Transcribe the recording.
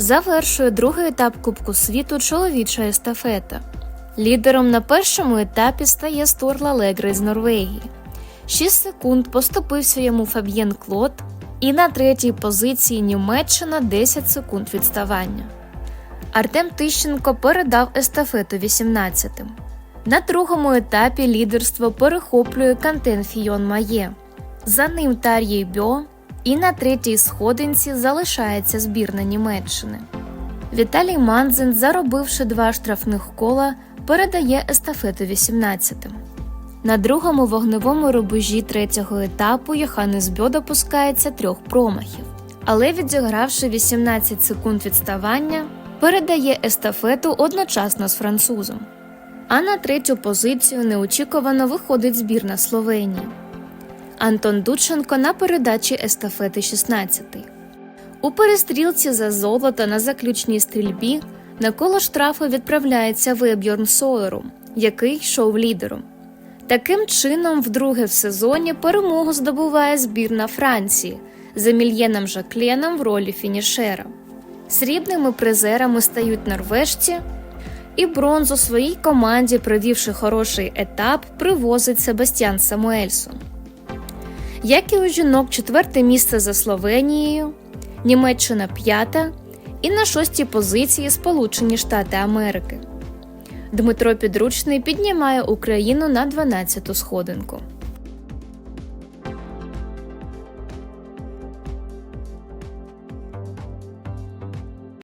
Завершує другий етап Кубку світу чоловіча естафета. Лідером на першому етапі стає Сторла Легре з Норвегії. 6 секунд поступився йому Фаб'єн Клод, і на третій позиції Німеччина 10 секунд відставання. Артем Тищенко передав естафету 18-тим. На другому етапі лідерство перехоплює Кантен Фійон Має. За ним Тар'єй Бьо, і на третій сходинці залишається збірна Німеччини. Віталій Манзен, заробивши два штрафних кола, передає естафету 18-тим. На другому вогневому рубежі третього етапу Йоханнес Бьо допускається трьох промахів, але відігравши 18 секунд відставання, передає естафету одночасно з французом. А на третю позицію неочікувано виходить збірна Словенії. Антон Дученко на передачі естафети 16. У перестрілці за золото на заключній стрільбі на коло штрафу відправляється Вебьорн Сойерум, який йшов лідером. Таким чином, вдруге в сезоні перемогу здобуває збірна Франції з Емільєном Жакленом в ролі фінішера. Срібними призерами стають норвежці, і бронзу своїй команді, провівши хороший етап, привозить Себастьян Самуельсон. Як і у жінок, четверте місце за Словенією, Німеччина п'ята і на шостій позиції Сполучені Штати Америки. Дмитро Підручний піднімає Україну на 12-ту сходинку.